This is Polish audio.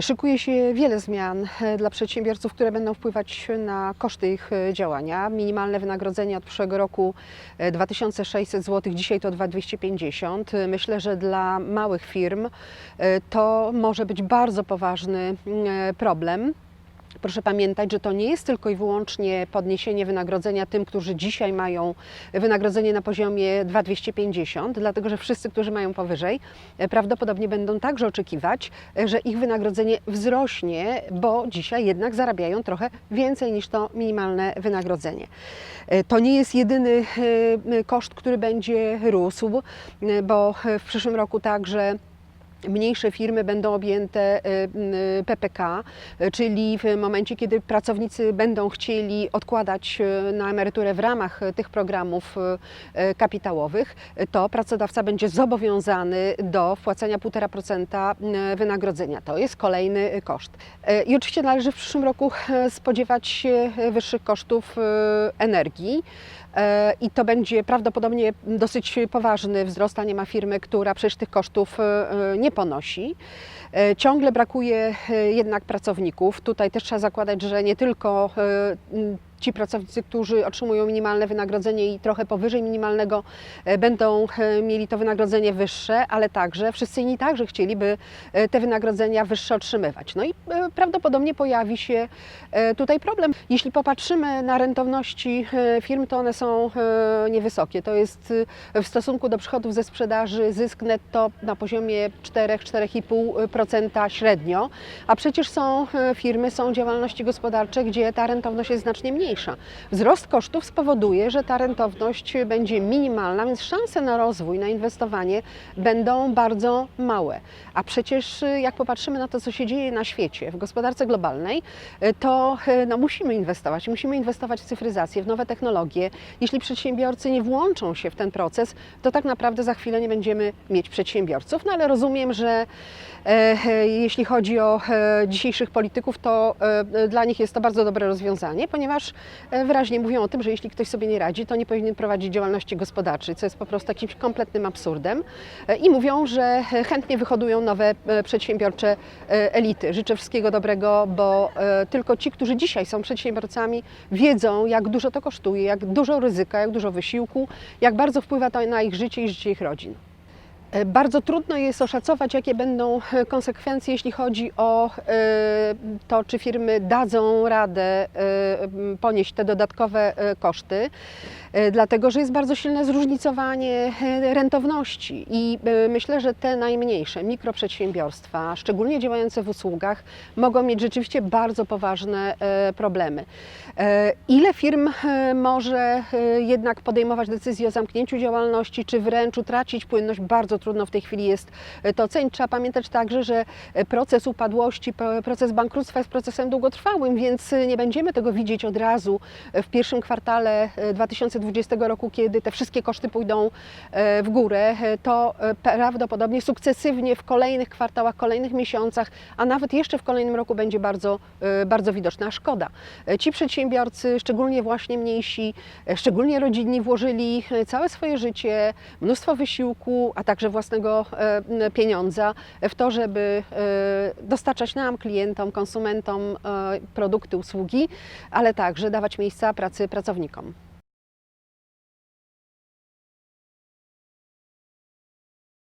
Szykuje się wiele zmian e, dla przedsiębiorców, które będą wpływać na koszty ich e, działania. Minimalne wynagrodzenie od przyszłego roku e, 2600 zł, dzisiaj to 2250. E, Myślę, że dla małych firm e, to może być bardzo poważny mm, e, problem. Proszę pamiętać, że to nie jest tylko i wyłącznie podniesienie wynagrodzenia tym, którzy dzisiaj mają wynagrodzenie na poziomie 2250, dlatego że wszyscy, którzy mają powyżej, prawdopodobnie będą także oczekiwać, że ich wynagrodzenie wzrośnie, bo dzisiaj jednak zarabiają trochę więcej niż to minimalne wynagrodzenie. To nie jest jedyny e, koszt, który będzie rósł, e, bo w przyszłym roku także Mniejsze firmy będą objęte e, m, PPK, e, czyli w momencie, kiedy pracownicy będą chcieli odkładać e, na emeryturę w ramach e, tych programów e, kapitałowych, e, to pracodawca będzie zobowiązany do wpłacania 1,5% m, wynagrodzenia. To jest kolejny e, koszt. E, I oczywiście należy w przyszłym roku e, spodziewać się e, wyższych kosztów e, energii. E, I to będzie prawdopodobnie dosyć poważny wzrost, a nie ma firmy, która przecież tych kosztów e, e, nie ponosi. E, Ciągle brakuje e, jednak pracowników. Tutaj też trzeba zakładać, że nie tylko e, ci pracownicy, którzy otrzymują minimalne wynagrodzenie i trochę powyżej minimalnego, e, będą e, mieli to wynagrodzenie wyższe, ale także wszyscy inni także chcieliby e, te wynagrodzenia wyższe otrzymywać. No i prawdopodobnie pojawi się tutaj problem. Jeśli popatrzymy na rentowności firm, to one są niewysokie. To jest w stosunku do przychodów ze sprzedaży zysk netto na poziomie 4-4,5% średnio, a przecież są firmy, są działalności gospodarcze, gdzie ta rentowność jest znacznie mniejsza. Wzrost kosztów spowoduje, że ta rentowność będzie minimalna, więc szanse na rozwój, na inwestowanie będą bardzo małe. A przecież jak popatrzymy na to, co się dzieje na świecie, w gospodarce globalnej, to no, musimy inwestować. Musimy inwestować w cyfryzację, w nowe technologie. Jeśli przedsiębiorcy nie włączą się w ten proces, to tak naprawdę za chwilę nie będziemy mieć przedsiębiorców. No ale rozumiem, że e, jeśli chodzi o e, dzisiejszych polityków, to e, dla nich jest to bardzo dobre rozwiązanie, ponieważ wyraźnie mówią o tym, że jeśli ktoś sobie nie radzi, to nie powinien prowadzić działalności gospodarczej, co jest po prostu jakimś kompletnym absurdem. E, I mówią, że e, chętnie wyhodują nowe e, przedsiębiorcze e, elity. Życzę wszystkiego dobrego, bo e, tylko ci, którzy dzisiaj są przedsiębiorcami, wiedzą, jak dużo to kosztuje, jak dużo ryzyka, jak dużo wysiłku, jak bardzo wpływa to na ich życie i życie ich rodzin. E, Bardzo trudno jest oszacować, jakie będą e, konsekwencje, jeśli chodzi o e, to, czy firmy dadzą radę ponieść te dodatkowe koszty, dlatego że jest bardzo silne zróżnicowanie rentowności i myślę, że te najmniejsze mikroprzedsiębiorstwa, szczególnie działające w usługach, mogą mieć rzeczywiście bardzo poważne problemy. Ile firm może jednak podejmować decyzję o zamknięciu działalności, czy wręcz utracić płynność? Bardzo trudno w tej chwili jest e, to ocenić. Trzeba pamiętać także, że e, proces upadłości, proces bankructwa jest procesem długotrwałym, więc e, nie będziemy tego widzieć od razu w pierwszym kwartale e, 2020 roku, kiedy te wszystkie koszty pójdą w górę. To prawdopodobnie sukcesywnie w kolejnych kwartałach, kolejnych miesiącach, a nawet jeszcze w kolejnym roku będzie bardzo, bardzo widoczna szkoda. Ci przedsiębiorcy, szczególnie właśnie mniejsi, szczególnie rodzinni, włożyli całe swoje życie, mnóstwo wysiłku, a także własnego e, pieniądza w to, żeby e, dostarczać nam, klientom, konsumentom e, produkty, usługi, ale także dawać miejsca pracy pracownikom.